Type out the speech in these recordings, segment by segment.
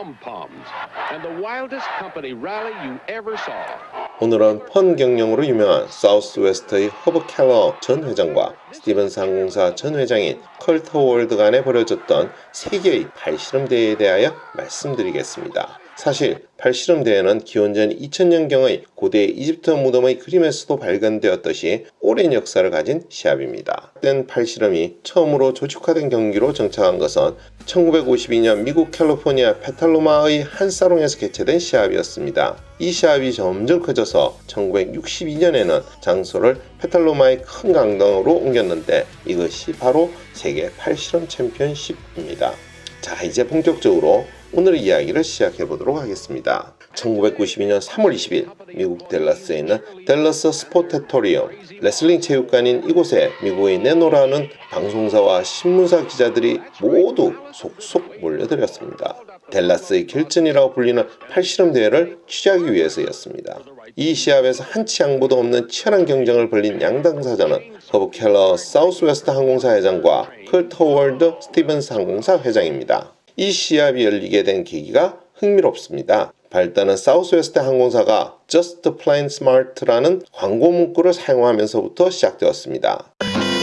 pom-poms, and the wildest company rally you ever saw. 오늘은 펀 경영으로 유명한 사우스웨스트의 허브 켈러 전 회장과 스티븐스 항공사 전 회장인 컬터 월드 간에 벌어졌던 세계의 발실험 대회에 대하여 말씀드리겠습니다. 사실 발실험 대회는 기원전 2000년경의 고대 이집트 무덤의 그림에서도 발견되었듯이 오랜 역사를 가진 시합입니다. 땐 발실험이 처음으로 조직화된 경기로 정착한 것은 1952년 미국 캘리포니아 페탈로마의 한 사롱에서 개최된 시합이었습니다. 이 시합이 점점 커져서 1962년에는 장소를 페탈로마의 큰 강당으로 옮겼는데 이것이 바로 세계 팔실험 챔피언십입니다. 자, 이제 본격적으로 오늘의 이야기를 시작해 보도록 하겠습니다. 1992년 3월 20일 미국 델라스에 있는 델러스 스포테토리움 레슬링 체육관인 이곳에 미국의 네노라는 방송사와 신문사 기자들이 모두 속속 몰려들었습니다. 델라스의 결전이라고 불리는 팔실험 대회를 취재하기 위해서였습니다. 이 시합에서 한치 양보도 없는 치열한 경쟁을 벌린 양당 사자는 허브 켈러 사우스웨스트 항공사 회장과 컬터 월드 스티븐스 항공사 회장입니다. 이 시합이 열리게 된 계기가 흥미롭습니다. 발단은 사우스웨스트 항공사가 Just Plain Smart라는 광고 문구를 사용하면서부터 시작되었습니다.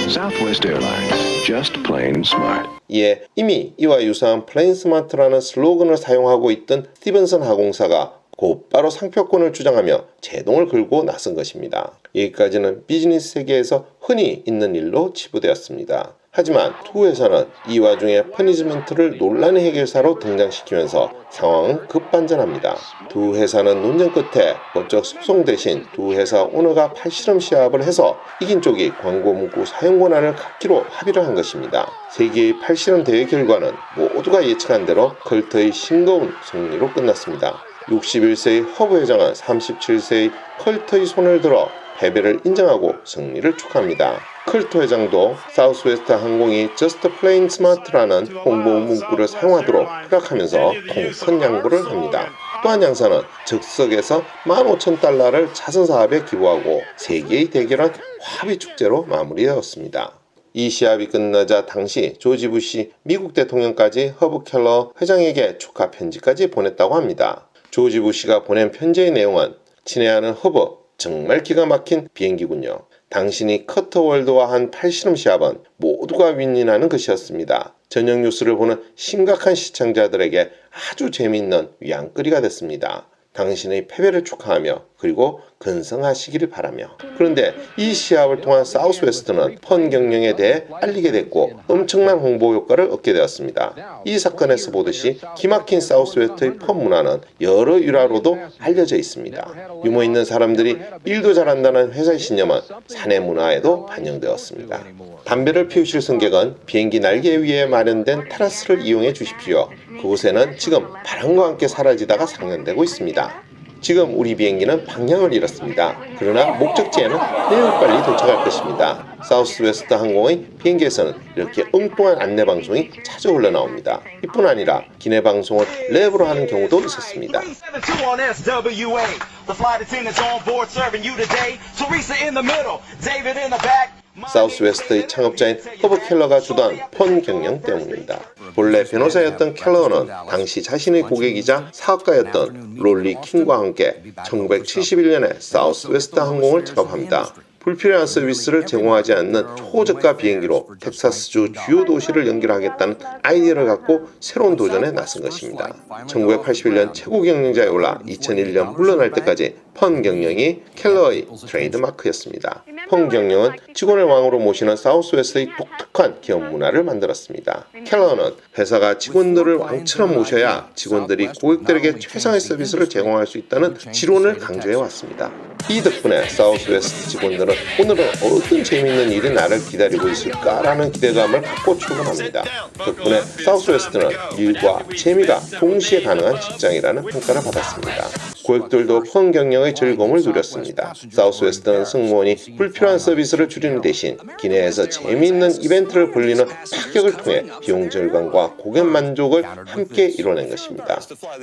Southwest Airlines, just plain smart. 이에 이미 이와 유사한 플레인 스마트라는 슬로건을 사용하고 있던 스티븐슨 항공사가 곧바로 상표권을 주장하며 제동을 걸고 나선 것입니다. 여기까지는 비즈니스 세계에서 흔히 있는 일로 치부되었습니다. 하지만 두 회사는 이 와중에 퍼니지먼트를 논란의 해결사로 등장시키면서 상황은 급반전합니다. 두 회사는 논쟁 끝에 법적 소송 대신 두 회사 오너가 팔실험 시합을 해서 이긴 쪽이 광고 문구 사용 권한을 갖기로 합의를 한 것입니다. 세계의 팔실험 대회 결과는 모두가 예측한 대로 컬터의 싱거운 승리로 끝났습니다. 61세의 허브 회장은 37세의 컬터의 손을 들어 패배를 인정하고 승리를 축하합니다. 컬터 회장도 사우스웨스트 항공이 Just Plain Smart라는 홍보 문구를 사용하도록 허락하면서 통큰 양보를 합니다. 또한 양사는 즉석에서 15,000달러를 자선 사업에 기부하고 세계의 대결한 화비 축제로 마무리되었습니다. 이 시합이 끝나자 당시 조지 부시 미국 대통령까지 허브 켈러 회장에게 축하 편지까지 보냈다고 합니다. 조지 부시가 보낸 편지의 내용은 친애하는 허브 정말 기가 막힌 비행기군요. 당신이 커터월드와 한 팔실험 시합은 모두가 윈윈하는 것이었습니다. 저녁 뉴스를 보는 심각한 시청자들에게 아주 재미있는 위안거리가 됐습니다. 당신의 패배를 축하하며 그리고 근성하시기를 바라며 그런데 이 시합을 통한 사우스웨스트는 펀 경영에 대해 알리게 됐고 엄청난 홍보 효과를 얻게 되었습니다. 이 사건에서 보듯이 기막힌 사우스웨스트의 펀 문화는 여러 일화로도 알려져 있습니다. 유머 있는 사람들이 일도 잘한다는 회사의 신념은 사내 문화에도 반영되었습니다. 담배를 피우실 승객은 비행기 날개 위에 마련된 테라스를 이용해 주십시오. 그곳에는 지금 바람과 함께 사라지다가 상연되고 있습니다. 지금 우리 비행기는 방향을 잃었습니다. 그러나 목적지에는 매우 빨리 도착할 것입니다. 사우스웨스트 항공의 비행기에서는 이렇게 엉뚱한 안내 방송이 자주 흘러나옵니다. 이뿐 아니라 기내 방송을 랩으로 하는 경우도 있었습니다. 72 on SWA. The flight attendants on board serving you today. Teresa in the middle, David in the back. 사우스웨스트의 창업자인 허브 켈러가 주도한 펀 경영 때문입니다. 본래 변호사였던 켈러는 당시 자신의 고객이자 사업가였던 롤리 킹과 함께 1971년에 사우스웨스트 항공을 창업합니다. 불필요한 서비스를 제공하지 않는 초저가 비행기로 텍사스주 주요 도시를 연결하겠다는 아이디어를 갖고 새로운 도전에 나선 것입니다. 1981년 최고 경영자에 올라 2001년 물러날 때까지 펀 경영이 켈러의 트레이드마크였습니다. 펀 경영은 직원을 왕으로 모시는 사우스웨스의 독특한 기업 문화를 만들었습니다. 켈러는 회사가 직원들을 왕처럼 모셔야 직원들이 고객들에게 최상의 서비스를 제공할 수 있다는 지론을 강조해 왔습니다. 이 덕분에 사우스웨스트 직원들은 오늘은 어떤 재미있는 일이 나를 기다리고 있을까라는 기대감을 갖고 출근합니다. 덕분에 사우스웨스트는 일과 재미가 동시에 가능한 직장이라는 평가를 받았습니다. 고객들도 펀 경영의 즐거움을 누렸습니다. 사우스웨스트는 승무원이 불필요한 서비스를 줄이는 대신 기내에서 재미있는 이벤트를 벌리는 파격을 통해 비용 절감과 고객 만족을 함께 이뤄낸 것입니다.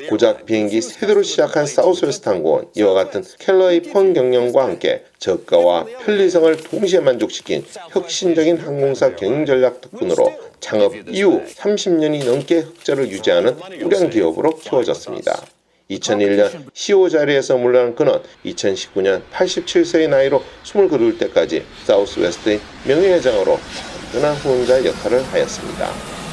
고작 비행기 세대로 시작한 사우스웨스트 항공은 이와 같은 켈러의 펀 경영과 함께 저가와 편리성을 동시에 만족시킨 혁신적인 항공사 경영 전략 덕분으로 창업 이후 30년이 넘게 흑자를 유지하는 우량 기업으로 키워졌습니다. 2001년 CEO 자리에서 물러난 그는 2019년 87세의 나이로 숨을 거둘 때까지 사우스웨스트의 명예회장으로 든든한 후원자 역할을 하였습니다.